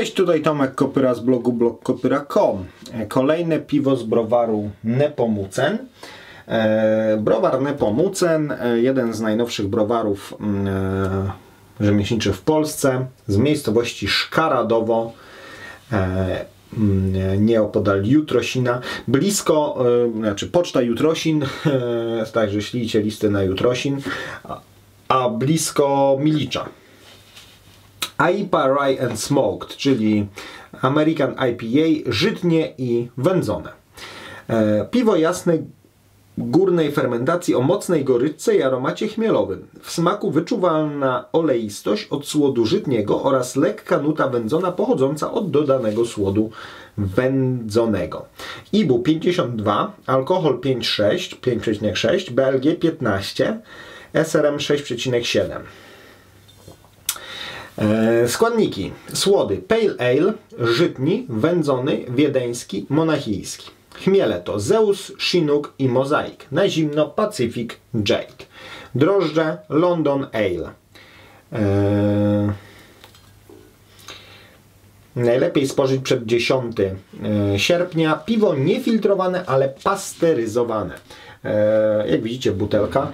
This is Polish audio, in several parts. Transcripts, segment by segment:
Cześć, tutaj Tomek Kopyra z blogu blogkopyra.com. Kolejne piwo z browaru Nepomucen. E, browar Nepomucen, e, jeden z najnowszych browarów mm, e, rzemieślniczych w Polsce, z miejscowości Szkaradowo, e, mm, nieopodal Jutrosina, blisko, e, znaczy poczta Jutrosin, e, także ślijcie listy na Jutrosin, a blisko Milicza. IPA Rye and Smoked, czyli American IPA, żytnie i wędzone. E, Piwo jasne górnej fermentacji o mocnej goryczce i aromacie chmielowym. W smaku wyczuwalna oleistość od słodu żytniego oraz lekka nuta wędzona pochodząca od dodanego słodu wędzonego. IBU 52, alkohol 5,6, 5,6, BLG 15, SRM 6,7. E, Składniki. Słody Pale Ale, żytni, wędzony, wiedeński, monachijski. Chmiele to Zeus, Chinook i Mozaik. Na zimno Pacific Jake. Drożdże London Ale. Eee... Najlepiej spożyć przed 10 e, sierpnia. Piwo niefiltrowane, ale pasteryzowane. Jak widzicie, butelka.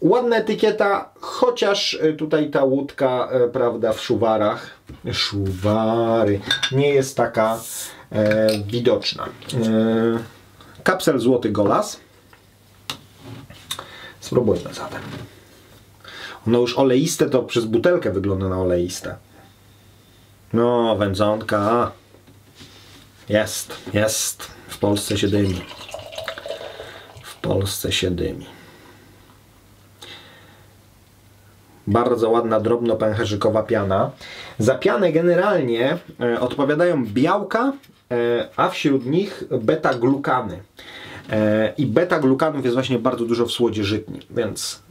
Ładna etykieta, chociaż e, tutaj ta łódka, e, prawda, w szuwarach, szuwary, nie jest taka e, widoczna. E, kapsel Złoty Golas. Spróbujmy zatem. Ono już oleiste, to przez butelkę wygląda na oleiste. No, wędzonka. Jest, jest. W Polsce się dymi. W Polsce się dymi. Bardzo ładna, drobno-pęcherzykowa piana. Za pianę generalnie e, odpowiadają białka, e, a wśród nich beta-glukany. E, I beta-glukanów jest właśnie bardzo dużo w słodzie żytni, więc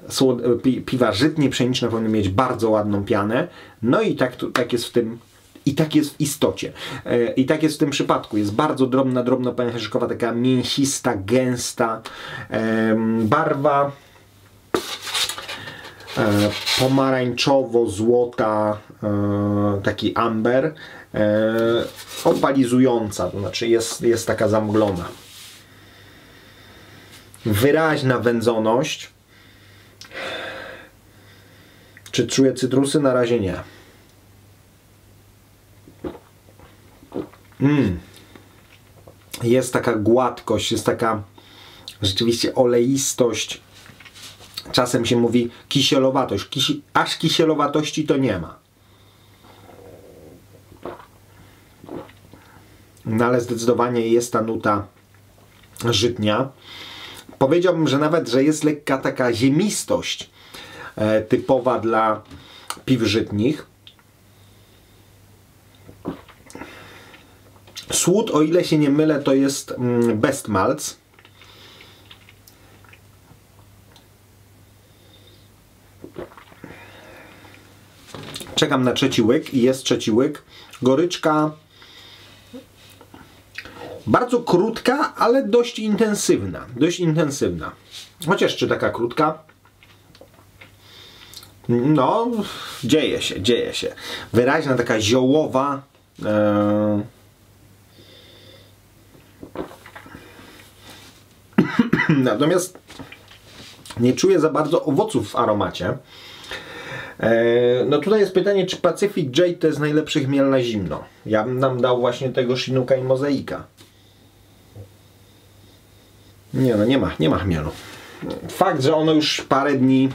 piwa żytnie pszeniczne powinny mieć bardzo ładną pianę. No i tak, tak jest w tym i tak jest w istocie. I tak jest w tym przypadku. Jest bardzo drobna, drobno-pęcherzykowa, taka mięsista, gęsta barwa pomarańczowo-złota, e, taki amber, e, opalizująca, to znaczy jest, jest taka zamglona. Wyraźna wędzoność. Czy czuję cytrusy? Na razie nie. Mm. Jest taka gładkość, jest taka rzeczywiście oleistość Czasem się mówi kisielowatość. Kisi aż kisielowatości to nie ma. No ale zdecydowanie jest ta nuta żytnia. Powiedziałbym, że nawet, że jest lekka taka ziemistość e, typowa dla piw żytnich. Słód, o ile się nie mylę, to jest mm, best malc. Czekam na trzeci łyk i jest trzeci łyk. Goryczka bardzo krótka, ale dość intensywna. Dość intensywna. Chociaż czy taka krótka? No, dzieje się, dzieje się. Wyraźna taka ziołowa. E, Natomiast nie czuję za bardzo owoców w aromacie. E, no tutaj jest pytanie, czy Pacific Jade to jest najlepszy chmiel na zimno. Ja bym nam dał właśnie tego Shinuka i Mozaika. Nie no, nie ma, nie ma chmielu. Fakt, że ono już parę dni,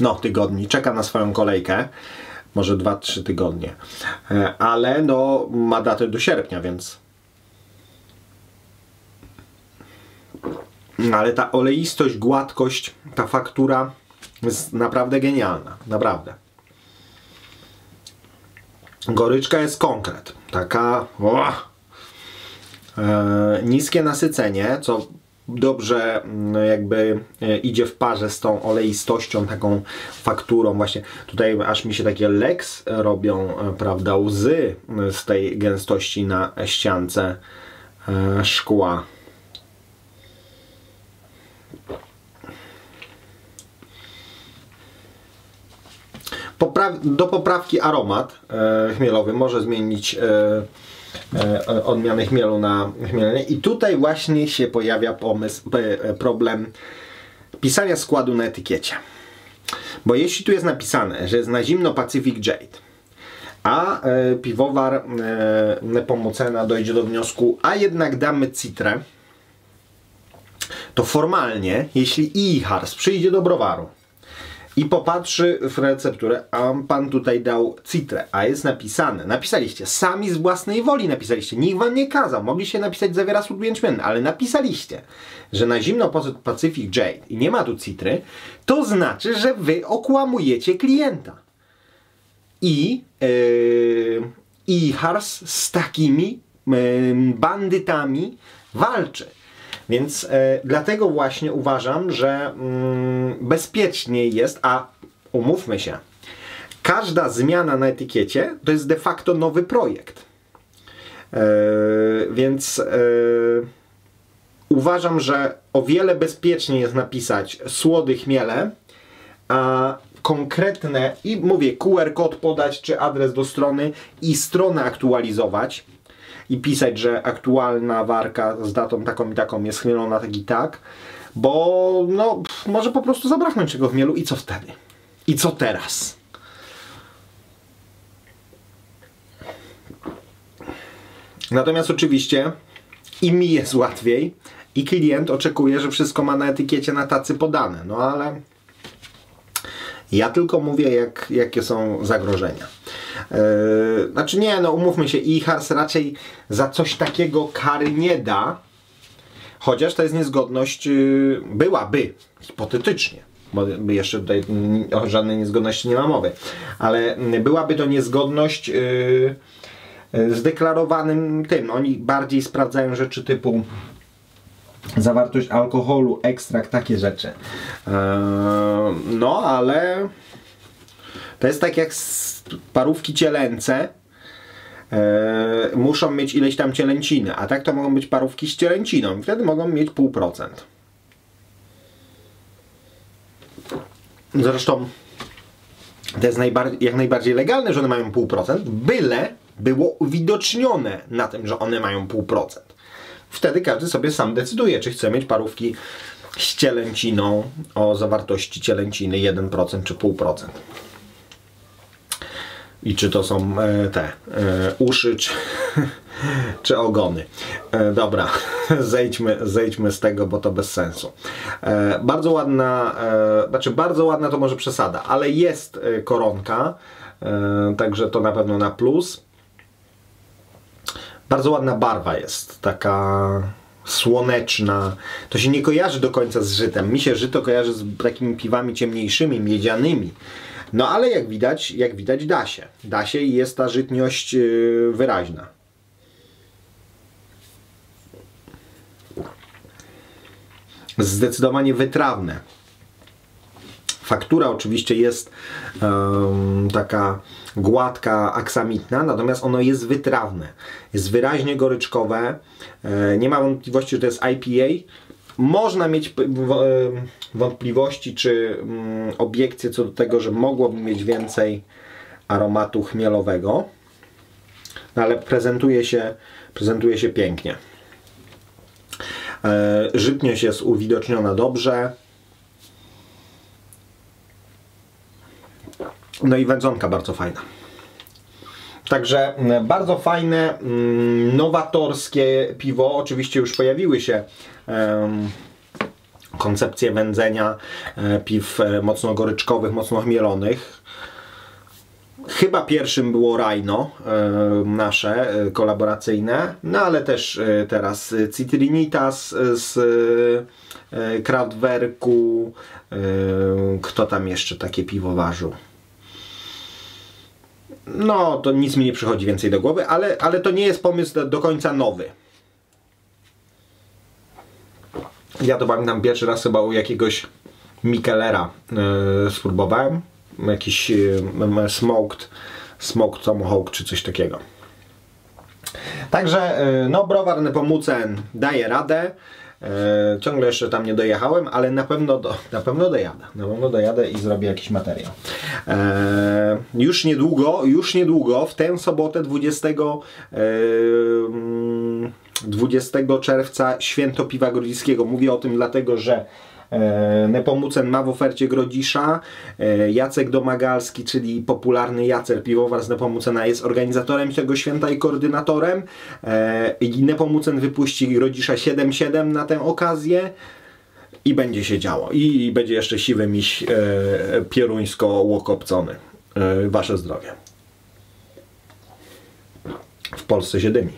no tygodni, czeka na swoją kolejkę. Może 2-3 tygodnie. E, ale no ma datę do sierpnia, więc ale ta oleistość, gładkość, ta faktura jest naprawdę genialna, naprawdę. Goryczka jest konkret, taka o, e, niskie nasycenie, co dobrze mm, jakby e, idzie w parze z tą oleistością, taką fakturą właśnie. Tutaj aż mi się takie leks robią, e, prawda, łzy z tej gęstości na ściance e, szkła. Do poprawki aromat e, chmielowy może zmienić e, e, odmianę chmielu na chmielenie i tutaj właśnie się pojawia pomysł, problem pisania składu na etykiecie. Bo jeśli tu jest napisane, że jest na zimno Pacific Jade, a e, piwowar e, Nepomucena dojdzie do wniosku, a jednak damy citrę, to formalnie, jeśli Ihars przyjdzie do browaru i popatrzy w recepturę, a pan tutaj dał citrę, a jest napisane, napisaliście, sami z własnej woli napisaliście, nikt wam nie kazał, mogliście napisać zawiera słód jęczmienny, ale napisaliście, że na zimno Pacific Jade i nie ma tu citry, to znaczy, że wy okłamujecie klienta. I yy, Ihars z takimi yy, bandytami walczy. Więc e, dlatego właśnie uważam, że mm, bezpieczniej jest, a umówmy się, każda zmiana na etykiecie to jest de facto nowy projekt. E, więc e, uważam, że o wiele bezpieczniej jest napisać słody chmiele, a konkretne i mówię QR kod podać czy adres do strony i stronę aktualizować i pisać, że aktualna warka z datą taką i taką jest chmielona tak i tak, bo no, może po prostu zabraknąć tego chmielu i co wtedy? I co teraz? Natomiast oczywiście i mi jest łatwiej i klient oczekuje, że wszystko ma na etykiecie na tacy podane, no ale ja tylko mówię, jak, jakie są zagrożenia. Yy, znaczy nie, no umówmy się, IHARS raczej za coś takiego kary nie da, chociaż to jest niezgodność, yy, byłaby, hipotetycznie, bo jeszcze tutaj o żadnej niezgodności nie ma mowy, ale byłaby to niezgodność yy, z deklarowanym tym. Oni bardziej sprawdzają rzeczy typu zawartość alkoholu, ekstrakt, takie rzeczy. No, ale to jest tak jak parówki cielęce muszą mieć ileś tam cielęciny, a tak to mogą być parówki z cielęciną. Wtedy mogą mieć pół procent. Zresztą to jest jak najbardziej legalne, że one mają pół procent, byle było uwidocznione na tym, że one mają pół procent. Wtedy każdy sobie sam decyduje, czy chce mieć parówki z cielęciną o zawartości cielęciny 1% czy 0,5%. I czy to są e, te e, uszy, czy, czy ogony. E, dobra, zejdźmy, zejdźmy z tego, bo to bez sensu. Bardzo ładna, znaczy bardzo ładna to może przesada, ale jest koronka, także to na pewno na plus. Bardzo ładna barwa jest, taka słoneczna. To się nie kojarzy do końca z żytem. Mi się żyto kojarzy z takimi piwami ciemniejszymi, miedzianymi. No ale jak widać, jak widać da się. Da się i jest ta żytniość yy, wyraźna. Zdecydowanie wytrawne. Faktura oczywiście jest um, taka gładka, aksamitna, natomiast ono jest wytrawne. Jest wyraźnie goryczkowe. E, nie ma wątpliwości, że to jest IPA. Można mieć wątpliwości czy mm, obiekcje co do tego, że mogłoby mieć więcej aromatu chmielowego, no ale prezentuje się, prezentuje się pięknie. E, żytniość jest uwidoczniona dobrze. No i wędzonka bardzo fajna. Także mm, bardzo fajne, mm, nowatorskie piwo. Oczywiście już pojawiły się koncepcje wędzenia e, piw e, mocno goryczkowych, mocno chmielonych. Chyba pierwszym było Rhino, e, nasze kolaboracyjne, no ale też teraz Citrinitas z Kraftwerku. Kto tam jeszcze takie piwo ważył? No, to nic mi nie przychodzi więcej do głowy, ale, ale to nie jest pomysł do, do końca nowy. Ja to pamiętam pierwszy raz chyba u jakiegoś Mikelera yy, spróbowałem. Jakiś yy, smoked, smoked tomahawk czy coś takiego. Także yy, no browar Nepomucen daje radę. E, ciągle jeszcze tam nie dojechałem, ale na pewno, do, na pewno dojadę. Na pewno dojadę i zrobię jakiś materiał. E, już niedługo, już niedługo, w tę sobotę 20, e, 20 czerwca święto piwa grodziskiego. Mówię o tym dlatego, że Nepomucen ma w ofercie Grodzisza. E, Jacek Domagalski, czyli popularny Jacer, piwowar z Nepomucena, jest organizatorem tego święta i koordynatorem. E, I Nepomucen wypuści Grodzisza 7-7 na tę okazję. I będzie się działo. I będzie jeszcze siwy miś pieruńsko-łokopcony. Wasze zdrowie. W Polsce się dymi.